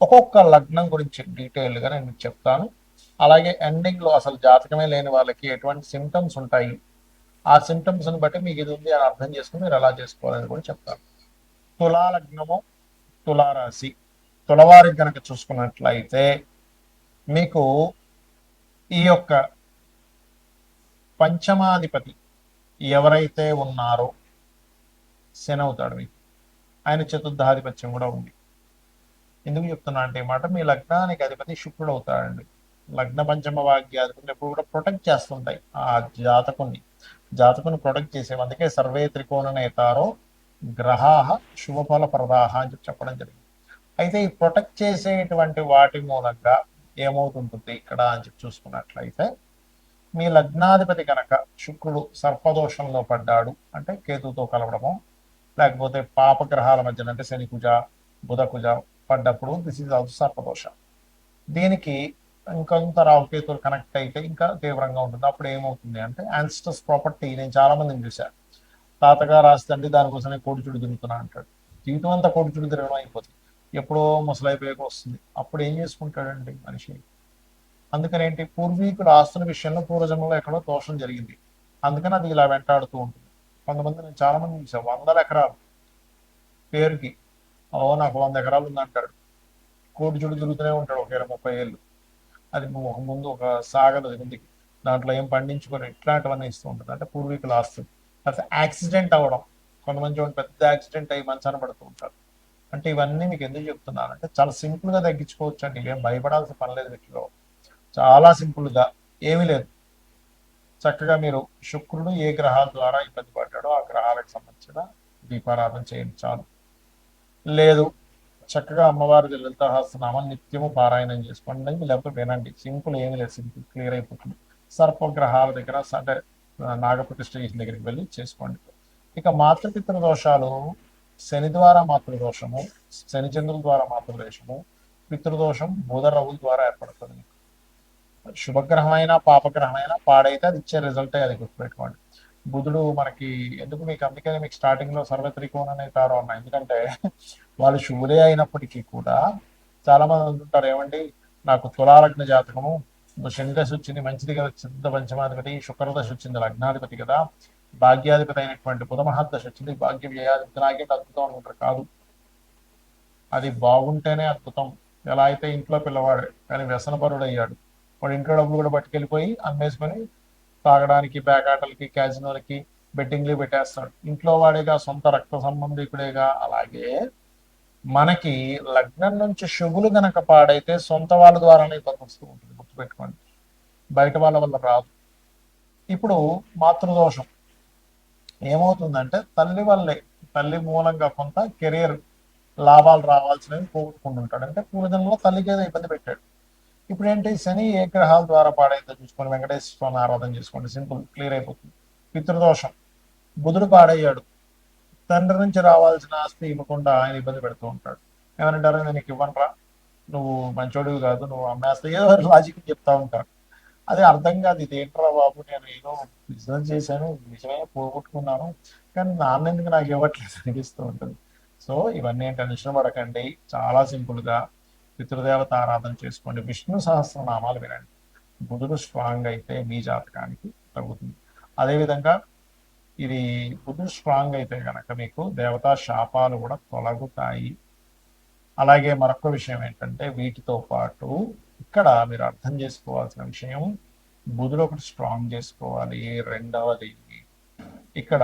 ఒక్కొక్క లగ్నం గురించి డీటెయిల్గా నేను మీకు చెప్తాను. అలాగే ఎండింగ్లో అసలు జాతకమే లేని వాళ్ళకి ఎటువంటి సిమ్టమ్స్ ఉంటాయి? ఆ సిమ్టమ్స్ని బట్టి మీకు ఇది ఉంది అని అర్థం చేసుకుని మీరు ఎలా చేసుకోవాలని కూడా చెప్తాను. తులా లగ్నము తులారాశి. తులవారి కనుక చూసుకున్నట్లయితే మీకు ఈ యొక్క పంచమాధిపతి ఎవరైతే ఉన్నారో శని అవుతాడు మీకు. ఆయన చతుర్థాధిపత్యం కూడా ఉంది. ఎందుకు చెప్తున్నా అంటే మాట మీ లగ్నానికి అధిపతి శుక్రుడు అవుతాడండి. లగ్న పంచమ భాగ్యాధిపతులు ఎప్పుడు కూడా ప్రొటెక్ట్ చేస్తుంటాయి. ఆ జాతకుని జాతకుని ప్రొటెక్ట్ చేసే అందుకే సర్వే త్రికోణ నేతారో గ్రహాహ శుభఫల ప్రదాహ అని చెప్పి చెప్పడం జరిగింది. అయితే ఈ ప్రొటెక్ట్ చేసేటువంటి వాటి మూలంగా ఏమవుతుంటుంది ఇక్కడ అని చెప్పి చూసుకున్నట్లయితే మీ లగ్నాధిపతి కనుక శుక్రుడు సర్పదోషంలో పడ్డాడు అంటే కేతుతో కలవడము లేకపోతే పాపగ్రహాల మధ్యన అంటే శని కుజ బుధ కుజ పడ్డప్పుడు దిస్ ఈజ్ ఆల్సో సర్పదోష. దీనికి ఇంకొంత రావుకేతులు కనెక్ట్ అయితే ఇంకా తీవ్రంగా ఉంటుంది. అప్పుడు ఏమవుతుంది అంటే యాన్స్టర్స్ ప్రాపర్టీ నేను చాలా మందిని చూశాను. తాతగారు రాస్తుంటే దానికోసమే కోడిచుడు తిరుగుతున్నా అంటాడు. జీవితం అంతా కోడిచుడు తిరగడం అయిపోతుంది. ఎప్పుడో ముసలైపోయాక వస్తుంది. అప్పుడు ఏం చేసుకుంటాడండి మనిషి? అందుకని ఏంటి? పూర్వీకుడు ఆస్తుల విషయంలో పూర్వజన్మలో ఎక్కడో దోషం జరిగింది. అందుకని అది ఇలా వెంటాడుతూ ఉంటుంది. కొంతమంది నేను చాలా మంది చూసాను వందల ఎకరాలు పేరుకి ఓ నాకు వంద ఎకరాలు ఉందంటాడు కోటి చుడు తిరుగుతూనే ఉంటాడు ఒక ఇరవై ముప్పై ఏళ్ళు. అది ఒక ముందు ఒక సాగదు ముందుకి. దాంట్లో ఏం పండించుకొని ఇట్లాంటివన్నీ ఇస్తూ ఉంటుంది అంటే పూర్వీకుల ఆస్తులు తర్వాత యాక్సిడెంట్ అవ్వడం. కొంతమంది చూడండి పెద్ద యాక్సిడెంట్ అయ్యి మంచాన పడుతూ ఉంటారు. అంటే ఇవన్నీ మీకు ఎందుకు చెప్తున్నాను అంటే చాలా సింపుల్గా తగ్గించుకోవచ్చు అండి ఏం భయపడాల్సిన పని లేదు వీటిలో. చాలా సింపుల్గా. ఏమీ లేదు. చక్కగా మీరు శుక్రుడు ఏ గ్రహాల ద్వారా ఇబ్బంది పడ్డాడో ఆ గ్రహాలకు సంబంధించిన దీపారాధన చేయండి చాలు. లేదు. చక్కగా అమ్మవారు అమ్మవారి లలితహాసనామం నిత్యము పారాయణం చేసుకోండి. లేకపోతే వినండి. సింపుల్ ఏమీ లేదు. సింపుల్ క్లియర్ అయిపోతుంది. సర్పగ్రహాల దగ్గర అంటే నాగపతి స్టేషన్ దగ్గరికి వెళ్ళి చేసుకోండి. ఇక మాతృపితృ దోషాలు శని ద్వారా మాతృదోషము శని చంద్రుల ద్వారా మాతృదోషము పితృదోషం బుధరవుల ద్వారా ఏర్పడుతుంది. శుభగ్రహమైన పాపగ్రహమైన పాడైతే అది ఇచ్చే రిజల్టే అది గుర్తుపెట్టుకోండి. బుధుడు మనకి ఎందుకు మీకు అందుకనే మీకు స్టార్టింగ్లో సర్వత్రికోణ తారో అన్న ఎందుకంటే వాళ్ళు శివుడే అయినప్పటికీ కూడా చాలా మంది అంటుంటారు ఏమండి నాకు తులాలగ్న జాతకము శని దశ వచ్చింది మంచిది కదా చింత పంచమాధిపతి శుక్రదశ వచ్చింది లగ్నాధిపతి కదా భాగ్యాధిపతి అయినటువంటి బుధమహాదశ వచ్చింది భాగ్య వ్యయాధిపతి నాకేంటి అద్భుతం అనుకుంటారు? కాదు. అది బాగుంటేనే అద్భుతం. ఎలా అయితే ఇంట్లో పిల్లవాడు కానీ వ్యసనపరుడు అయ్యాడు వాడు ఇంట్లో డబ్బులు కూడా పట్టుకెళ్ళిపోయి అమ్మేసుకొని తాగడానికి బ్యాకాటలకి క్యాజినోలకి బెట్టింగ్లు పెట్టేస్తాడు. ఇంట్లో వాడేగా సొంత రక్త సంబంధికుడేగా అలాగే మనకి లగ్నం నుంచి షుగులు గనక పాడైతే సొంత వాళ్ళ ద్వారానే ఇబ్బంది వస్తూ ఉంటుంది గుర్తుపెట్టుకోండి. బయట వాళ్ళ వల్ల రాదు. ఇప్పుడు మాతృదోషం. ఏమవుతుందంటే తల్లి వల్లే తల్లి మూలంగా కొంత కెరీర్ లాభాలు రావాల్సినవి పోగొట్టుకుంటుంటాడు అంటే పూర్వజన్మలో తల్లికి ఏదో ఇబ్బంది పెట్టాడు. ఇప్పుడు ఏంటి శని ఏ గ్రహాల ద్వారా పాడైందో చూసుకొని వెంకటేశ్వర స్వామి ఆరాధన చేసుకోండి. సింపుల్ క్లియర్ అయిపోతుంది. పితృదోషం. బుధుడు పాడయ్యాడు. తండ్రి నుంచి రావాల్సిన ఆస్తి ఇవ్వకుండా ఆయన ఇబ్బంది పెడుతూ ఉంటాడు. ఏమంటారు నేను నీకు ఇవ్వనరా నువ్వు మంచోడివి కాదు నువ్వు అమ్మేస్తా ఏదో లాజిక్ చెప్తా ఉంటారు. అది అర్థం కాదు. ఇది ఏంట్రా బాబు? నేను ఏదో బిజినెస్ చేశాను నిజమే పోగొట్టుకున్నాను కానీ నాన్న ఎందుకు నాకు ఇవ్వట్లేదు? అనిపిస్తూ ఉంటుంది. సో ఇవన్నీ టెన్షన్ పడకండి చాలా సింపుల్గా పితృదేవత ఆరాధన చేసుకోండి. విష్ణు సహస్రనామాలు వినండి. బుధుడు స్ట్రాంగ్ అయితే మీ జాతకానికి తగ్గుతుంది. అదేవిధంగా ఇది బుధుడు స్ట్రాంగ్ అయితే కనుక మీకు దేవతా శాపాలు కూడా తొలగుతాయి. అలాగే మరొక విషయం ఏంటంటే వీటితో పాటు ఇక్కడ మీరు అర్థం చేసుకోవాల్సిన విషయం బుధుడు ఒకటి స్ట్రాంగ్ చేసుకోవాలి. రెండవది ఇక్కడ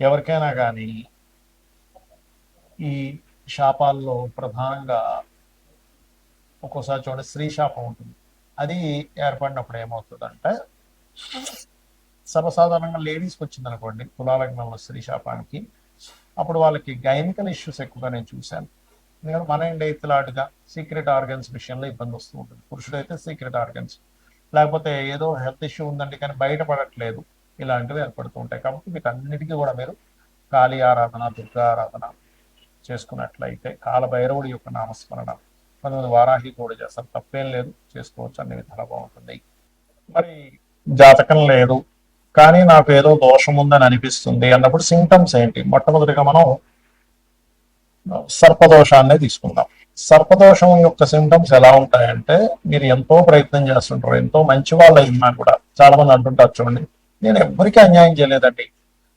ఎవరికైనా కానీ ఈ శాపాల్లో ప్రధానంగా ఒక్కోసారి చూడండి స్త్రీ శాపం ఉంటుంది. అది ఏర్పడినప్పుడు ఏమవుతుందంటే సర్వసాధారణంగా లేడీస్కి వచ్చింది అనుకోండి కులాలగ్నంలో స్త్రీ శాపానికి అప్పుడు వాళ్ళకి గైనికల్ ఇష్యూస్ ఎక్కువగా నేను చూశాను. ఎందుకంటే మన ఇండి ఇతలాటుగా సీక్రెట్ ఆర్గన్స్ విషయంలో ఇబ్బంది వస్తూ ఉంటుంది. పురుషుడైతే సీక్రెట్ ఆర్గన్స్ లేకపోతే ఏదో హెల్త్ ఇష్యూ ఉందండి కానీ బయటపడట్లేదు. ఇలాంటివి ఏర్పడుతూ ఉంటాయి. కాబట్టి మీకు అన్నిటికీ కూడా మీరు కాళీ ఆరాధన దుర్గా ఆరాధన చేసుకున్నట్లయితే కాలభైరవుడి యొక్క నామస్మరణ కొంతమంది వారాహి కూడా చేస్తారు తప్పేం లేదు చేసుకోవచ్చు అన్ని విధాలా బాగుంటుంది. మరి జాతకం లేదు కానీ నాకు ఏదో దోషం ఉందని అనిపిస్తుంది అన్నప్పుడు సింటమ్స్ ఏంటి? మొట్టమొదటిగా మనం సర్పదోషాన్ని తీసుకుందాం. సర్పదోషం యొక్క సింటమ్స్ ఎలా ఉంటాయంటే మీరు ఎంతో ప్రయత్నం చేస్తుంటారు ఎంతో మంచి వాళ్ళు అయినా కూడా చాలా మంది అంటుంటారు చూడండి. నేను ఎవరికి అన్యాయం చేయలేదండి.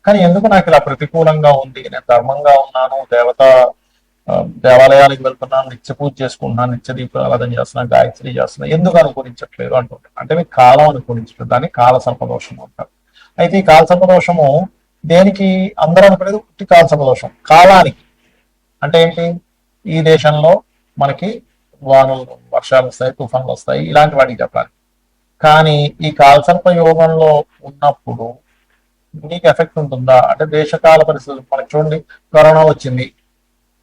కానీ ఎందుకు నాకు ఇలా ప్రతికూలంగా ఉంది? నేను ధర్మంగా ఉన్నాను దేవత దేవాలయాలకు వెళ్తున్నాను నిత్య పూజ చేసుకుంటున్నాను నిత్య దీపారాధన చేస్తున్నాను గాయత్రి చేస్తున్నాను ఎందుకు అనుకూలించట్లేదు అంటుంటారు అంటే మీకు కాలం అనుకూలించట్లేదు దాన్ని కాల సర్పదోషం అంటారు. అయితే ఈ కాల సర్పదోషము దేనికి అందరూ అనుకునేది ఉట్టి కాల సర్పదోషం కాలానికి. అంటే ఏంటి? ఈ దేశంలో మనకి వానలు వర్షాలు వస్తాయి తుఫాన్లు వస్తాయి ఇలాంటి వాటికి చెప్పాలి. కానీ ఈ కాలసర్ప యోగంలో ఉన్నప్పుడు నీకు ఎఫెక్ట్ ఉంటుందా? అంటే దేశకాల పరిస్థితులు మనకి చూడండి కరోనా వచ్చింది.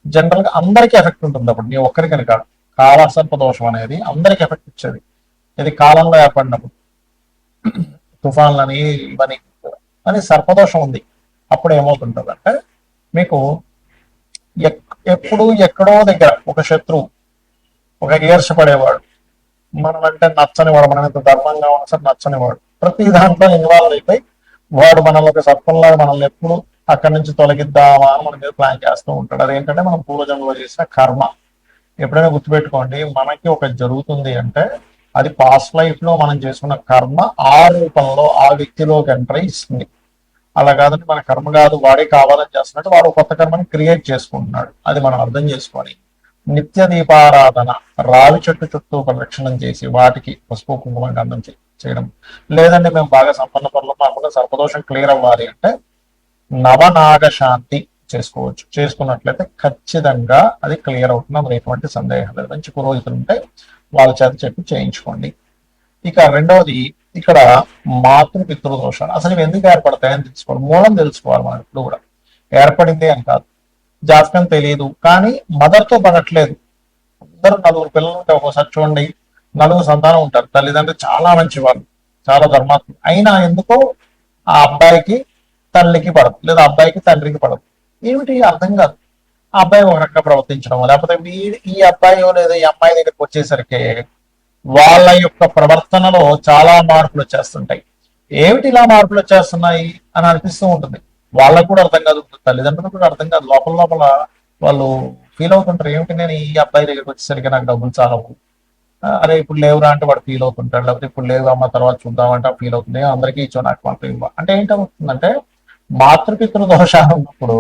జనరల్గా అందరికీ ఎఫెక్ట్ ఉంటుంది అప్పుడు నీ ఒక్కరికని కాదు కాలసర్ప దోషం అనేది అందరికి ఎఫెక్ట్ ఇచ్చేది. ఇది కాలంలో ఏర్పడినప్పుడు. తుఫాన్లని ఇవన్నీ అని సర్పదోషం ఉంది. అప్పుడు ఏమవుతుంటుంది అంటే మీకు ఎప్పుడు ఎక్కడో దగ్గర ఒక శత్రువు ఒక ఈర్షపడేవాడు మనం అంటే నచ్చనివాడు మనం ఎంత ధర్మంగా ఉన్నా సరే నచ్చనివాడు. ప్రతి దాంట్లో ఇన్వాల్వ్ అయిపోయి వాడు మనల్ని ఒక సర్పంలాగా మనల్ని ఎప్పుడు అక్కడి నుంచి తొలగిద్దామా అని మన మీద ప్లాన్ చేస్తూ ఉంటాడు. అదేంటంటే మనం పూర్వజన్మలో చేసిన కర్మ. ఎప్పుడైనా గుర్తుపెట్టుకోండి మనకి ఒక జరుగుతుంది అంటే అది పాస్ట్ లైఫ్లో మనం చేసుకున్న కర్మ ఆ రూపంలో ఆ వ్యక్తిలోకి ఎంటర్ ఇస్తుంది. అలా కాదంటే మన కర్మ కాదు వాడే కావాలని చేస్తున్నట్టు వాడు కొత్త కర్మని క్రియేట్ చేసుకుంటున్నాడు. అది మనం అర్థం చేసుకొని నిత్య దీపారాధన రావి చెట్టు చుట్టూ ప్రదక్షిణం చేసి వాటికి పసుపు కుంకుమ గంధం చేసి చేయడం. లేదంటే మేము బాగా సంపన్న పనులు మాకుండా సర్పదోషం క్లియర్ అవ్వాలి అంటే నవనాగ శాంతి చేసుకోవచ్చు. చేసుకున్నట్లయితే ఖచ్చితంగా అది క్లియర్ అవుతుంది. అందులో ఎటువంటి సందేహం లేదు. మంచి పురోహితులు ఉంటే వాళ్ళ చేత చెప్పి చేయించుకోండి. ఇక రెండవది ఇక్కడ మాతృ పితృ దోషాలు అసలు ఇవి ఎందుకు ఏర్పడతాయని తెలుసుకోవాలి. మూలం తెలుసుకోవాలి మనం ఇప్పుడు కూడా. ఏర్పడింది అని కాదు. జాతకం తెలియదు. కానీ మదర్తో పడట్లేదు. ఇద్దరు నలుగురు పిల్లలు ఉంటే ఒకసారి చూడండి. నలుగురు సంతానం ఉంటారు. తల్లిదండ్రులు చాలా మంచి వాళ్ళు చాలా ధర్మాత్మ అయినా ఎందుకో ఆ అబ్బాయికి తల్లికి పడదు లేదా అబ్బాయికి తండ్రికి పడదు. ఏమిటి అర్థం కాదు? ఆ అబ్బాయి ఒక రకంగా ప్రవర్తించడం లేకపోతే వీడి ఈ అబ్బాయి లేదా ఈ అమ్మాయి దగ్గరికి వచ్చేసరికి వాళ్ళ యొక్క ప్రవర్తనలో చాలా మార్పులు వచ్చేస్తుంటాయి. ఏమిటి ఇలా మార్పులు వచ్చేస్తున్నాయి అని అనిపిస్తూ ఉంటుంది. వాళ్ళకు కూడా అర్థం కాదు తల్లిదండ్రులకు కూడా అర్థం కాదు. లోపల లోపల వాళ్ళు ఫీల్ అవుతుంటారు. ఏమిటి నేను ఈ అబ్బాయి దగ్గరికి వచ్చేసరికి నాకు డబ్బులు చాలవు? అరే ఇప్పుడు లేవురా అంటే వాడు ఫీల్ అవుతుంటాడు. లేకపోతే ఇప్పుడు లేవు అమ్మ తర్వాత చూద్దామంటే ఫీల్ అవుతుంది. అందరికీ ఇచ్చో నాకు మాత్రం ఇవ్వ. అంటే ఏంటవుతుందంటే మాతృపితృ దోషాలు ఉన్నప్పుడు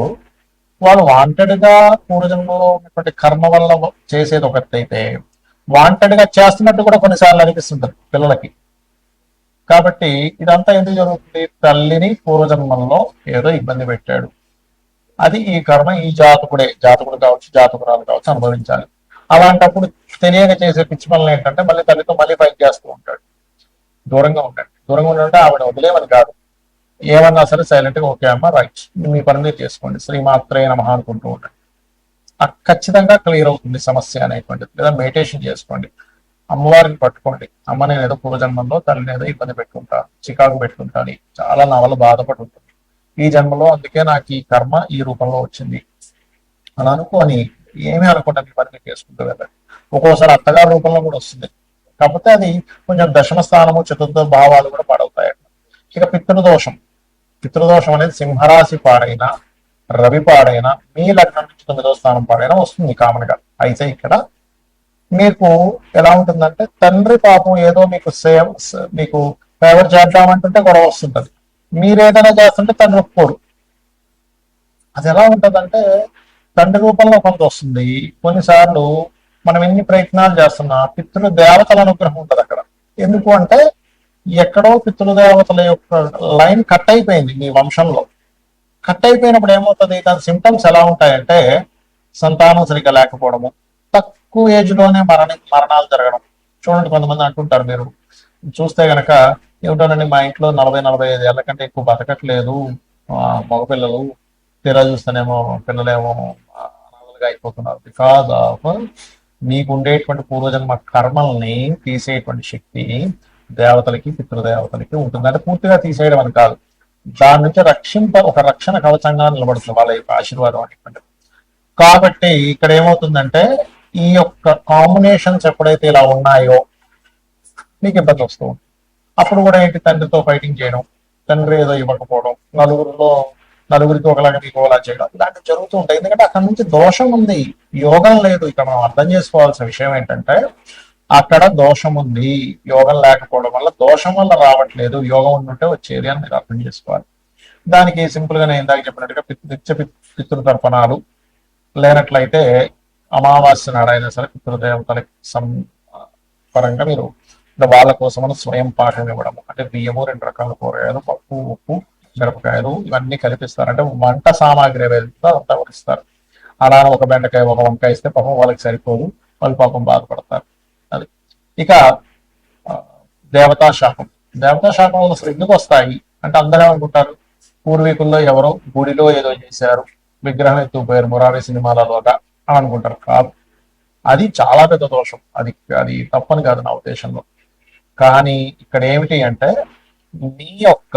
వాళ్ళు వాంటెడ్గా పూర్వజన్మలో ఉన్నటువంటి కర్మ వల్ల చేసేది ఒకటైతే వాంటెడ్గా చేస్తున్నట్టు కూడా కొన్నిసార్లు అనిపిస్తుంటది పిల్లలకి. కాబట్టి ఇదంతా ఎందుకు జరుగుతుంది? తల్లిని పూర్వజన్మంలో ఏదో ఇబ్బంది పెట్టాడు. అది ఈ కర్మ ఈ జాతకుడే జాతకుడు కావచ్చు జాతకురాలు కావచ్చు అనుభవించాలి. అలాంటప్పుడు తెలియక చేసే పిచ్చి పనులు ఏంటంటే మళ్ళీ తల్లితో మళ్ళీ ఫైట్ చేస్తూ ఉంటాడు. దూరంగా ఉంటాడు దూరంగా ఉండాలంటే ఆవిడ వదిలేమని కాదు. ఏమన్నా సరే సైలెంట్గా ఓకే అమ్మ రైట్ మీ పని మీరు చేసుకోండి. శ్రీమాత్రే నమ అనుకుంటూ ఉండండి. ఆ ఖచ్చితంగా క్లియర్ అవుతుంది సమస్య అనేటువంటిది. లేదా మెడిటేషన్ చేసుకోండి. అమ్మవారిని పట్టుకోండి. అమ్మ నేను ఏదో పూర్వజన్మంలో తల్లిని ఏదో ఇబ్బంది పెట్టుకుంటాను చికాకు పెట్టుకుంటాను చాలా నా వల్ల బాధపడి ఉంటుంది ఈ జన్మలో అందుకే నాకు ఈ కర్మ ఈ రూపంలో వచ్చింది. అని అనుకోని ఏమీ అనుకుంటా మీ పని మీరు చేసుకుంటూ వెళ్ళండి. ఒక్కోసారి అత్తగారి రూపంలో కూడా వస్తుంది. కాకపోతే అది కొంచెం దశమ స్థానము చతుర్థ భావాలు కూడా పాడవుతాయి ఇక పితృదోషం. పితృదోషం అనేది సింహరాశి పాడైనా రవి పాడైనా మీ లగ్నం నుంచి తొమ్మిదో స్థానం పాడైనా వస్తుంది కామన్గా అయితే ఇక్కడ మీకు ఎలా ఉంటుందంటే తండ్రి పాపం ఏదో మీకు సేవ మీకు ఫేవర్ చేద్దామంటుంటే గొడవ వస్తుంటది. మీరు ఏదైనా చేస్తుంటే తండ్రి ఒప్పుకోరు. అది ఎలా ఉంటదంటే తండ్రి రూపంలో కొంత వస్తుంది. కొన్నిసార్లు మనం ఎన్ని ప్రయత్నాలు చేస్తున్నా పితృ దేవతల అనుగ్రహం ఉంటుంది అక్కడ. ఎందుకు అంటే ఎక్కడో పితృదేవతల యొక్క లైన్ కట్ అయిపోయింది మీ వంశంలో. కట్ అయిపోయినప్పుడు ఏమవుతుంది? దాని సిమ్టమ్స్ ఎలా ఉంటాయంటే సంతానం సరిగ్గా లేకపోవడము తక్కువ ఏజ్లోనే మరణ మరణాలు జరగడం. చూడండి కొంతమంది అంటుంటారు మీరు. చూస్తే గనక ఏమిటోనండి మా ఇంట్లో నలభై నలభై ఐదు ఏళ్ళ కంటే ఎక్కువ బతకట్లేదు. ఆ, మగపిల్లలు తీరా చూస్తేనేమో పిల్లలేమో అనాథలుగా అయిపోతున్నారు. బికాజ్ ఆఫ్ మీకు ఉండేటువంటి పూర్వజన్మ కర్మల్ని తీసేటువంటి శక్తి దేవతలకి పితృదేవతలకి ఉంటుంది. అంటే పూర్తిగా తీసేయడం అని కాదు. దాని నుంచి రక్షింప ఒక రక్షణ కవచంగా నిలబడుతుంది వాళ్ళ యొక్క ఆశీర్వాదం అనేటువంటిది. కాబట్టి ఇక్కడ ఏమవుతుందంటే ఈ యొక్క కాంబినేషన్స్ ఎప్పుడైతే ఇలా ఉన్నాయో మీకు ఇబ్బంది వస్తూ అప్పుడు కూడా ఏంటి? తండ్రితో ఫైటింగ్ చేయడం తండ్రి ఏదో ఇవ్వకపోవడం నలుగురిలో నలుగురికి ఒకలాగా మీకు ఒకలా చేయడం ఇలాంటివి జరుగుతూ ఉంటాయి. ఎందుకంటే అక్కడ నుంచి దోషం ఉంది. యోగం లేదు. ఇక్కడ మనం అర్థం చేసుకోవాల్సిన విషయం ఏంటంటే అక్కడ దోషం ఉంది. యోగం లేకపోవడం వల్ల దోషం వల్ల రావట్లేదు. యోగం ఉండుంటే వచ్చేది అని మీరు అర్థం చేసుకోవాలి. దానికి సింపుల్గా నేను ఇందాక చెప్పినట్టుగా నిత్య పితృతర్పణాలు లేనట్లయితే అమావాస్య నాడైనా సరే పితృదేవతలకి సం పరంగా మీరు వాళ్ళ కోసం స్వయం పాఠం ఇవ్వడం అంటే బియ్యము రెండు రకాల కూరగాయలు పప్పు ఉప్పు మిరపకాయలు ఇవన్నీ కలిపిస్తారు. అంటే వంట సామాగ్రి ఏదైతే అంతా ఒకటి ఇస్తారు అలా ఒక బెండకాయ ఒక వంకాయ ఇస్తే పాపం వాళ్ళకి సరిపోదు. వాళ్ళు పాపం బాధపడతారు. అది. ఇక దేవతా శాపం దేవతా శాపం అసలు ఎందుకు వస్తాయి? అంటే అందరూ అనుకుంటారు పూర్వీకుల్లో ఎవరో గుడిలో ఏదో చేశారు విగ్రహం ఎత్తుకుపోయారు మురారి సినిమాలలోగా అని అనుకుంటారు. కాదు. అది చాలా పెద్ద దోషం. అది అది తప్పని కాదు నా ఉద్దేశంలో. కానీ ఇక్కడ ఏమిటి అంటే నీ యొక్క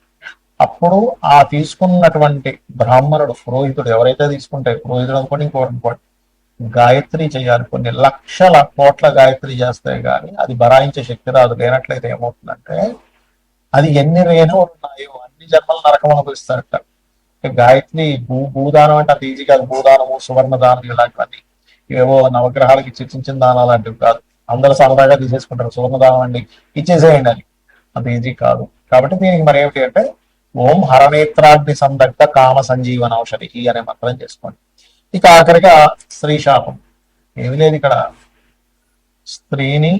అప్పుడు ఆ తీసుకున్నటువంటి బ్రాహ్మణుడు పురోహితుడు ఎవరైతే తీసుకుంటే పురోహితుడు అనుకోండి ఇంకోటి అనుకోండి. గాయత్రి చేయాలి. కొన్ని లక్షల కోట్ల గాయత్రి చేస్తే గాని అది బరాయించే శక్తి రాదు. లేనట్లయితే ఏమవుతుందంటే అది ఎన్ని రేణువులు ఉన్నాయో అన్ని జన్మలు నరకం అనుభవిస్తారట. గాయత్రి భూ భూదానం అంటే అంత ఈజీ కాదు. భూదానము సువర్ణ దానం ఇలాంటివన్నీ. ఇవేవో నవగ్రహాలకి చర్చించిన చిన్న చిన్న దానాలు లాంటివి కాదు. అందరూ సరదాగా తీసేసుకుంటారు. సువర్ణ దానం అండి ఇచ్చేసేయండి అని. అంత ఈజీ కాదు. కాబట్టి దీనికి మరి ఏమిటి అంటే ఓం హరనేత్రాగ్ని సందగ్ధ కామ సంజీవన ఔషధి. అనే మంత్రం చేసుకోండి. ఇక ఆఖరిగా స్త్రీ శాపం. ఏమి లేదు ఇక్కడ. స్త్రీని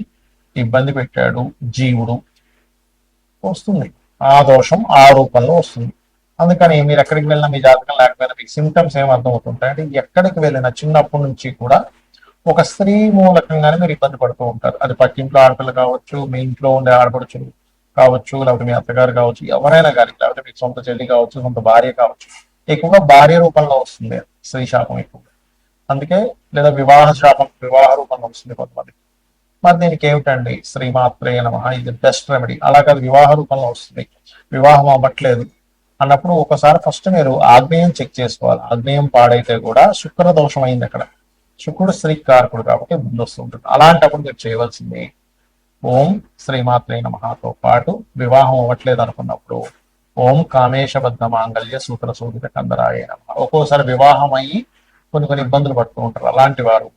ఇబ్బంది పెట్టాడు జీవుడు. వస్తుంది. ఆ దోషం ఆ రూపంలో వస్తుంది. అందుకని మీరు ఎక్కడికి వెళ్ళినా మీ జాతకం లేకపోయినా మీకు సిమ్టమ్స్ ఏం అర్థం అవుతుంటాయి అంటే ఎక్కడికి వెళ్ళినా చిన్నప్పటి నుంచి కూడా ఒక స్త్రీ మూలకంగానే మీరు ఇబ్బంది పడుతూ ఉంటారు. అది పక్కింట్లో ఆడపిల్ల కావచ్చు మీ ఇంట్లో ఉండే ఆడపడుచులు కావచ్చు లేకపోతే మీ అత్తగారు కావచ్చు ఎవరైనా కానీ లేకపోతే మీకు సొంత చెల్లి కావచ్చు సొంత భార్య కావచ్చు ఎక్కువగా భార్య రూపంలో వస్తుంది స్త్రీ శాపం ఎక్కువగా. అందుకే లేదా వివాహ శాపం వివాహ రూపంలో వస్తుంది కొంతమంది. మరి దీనికి ఏమిటండి? శ్రీమాత్రే నమ ఇది బెస్ట్ రెమెడీ అలా కాదు వివాహ రూపంలో వస్తుంది. వివాహం అవ్వట్లేదు అన్నప్పుడు ఒకసారి ఫస్ట్ మీరు ఆగ్నేయం చెక్ చేసుకోవాలి. ఆగ్నేయం పాడైతే కూడా శుక్ర దోషం అయింది అక్కడ. శుక్రుడు స్త్రీ కారకుడు కాబట్టి ముందు వస్తుంటుంది అలాంటప్పుడు మీరు చేయవలసింది ఓం శ్రీమాత్రే నమతో పాటు వివాహం అవ్వట్లేదు అనుకున్నప్పుడు ఓం కామేశబద్ధ మాంగళ్య సూత్ర సూదిత కందరాయ నమ. ఒక్కోసారి వివాహం అయ్యి కొన్ని కొన్ని ఇబ్బందులు పడుతూ ఉంటారు. అలాంటి వారు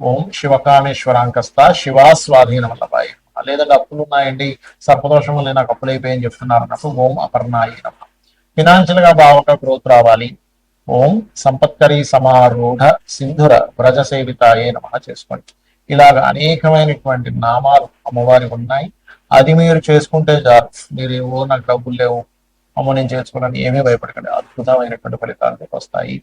ఓం శివకామేశ్వరాంకస్త శివా స్వాధీన వల్లభాయ లేదంటే అప్పులు ఉన్నాయండి సర్పదోషం వల్ల నాకు అప్పులు అయిపోయాయని చెప్తున్నారు అన్నప్పుడు ఓం అపర్ణాయ నమ. ఫినాన్షియల్గా బాగా గ్రోత్ రావాలి. ఓం సంపత్కరి సమారూఢ సింధుర వ్రజ సేవితాయే నమ చేసుకోండి. ఇలాగ అనేకమైనటువంటి నామాలు అమ్మవారి ఉన్నాయి. అది మీరు చేసుకుంటే చాలు. మీరు ఏవో నాకు డబ్బులు లేవు. అమ్మ నేను చేసుకోవాలని ఏమీ భయపడకండి. అద్భుతమైనటువంటి ఫలితాలు వస్తాయి.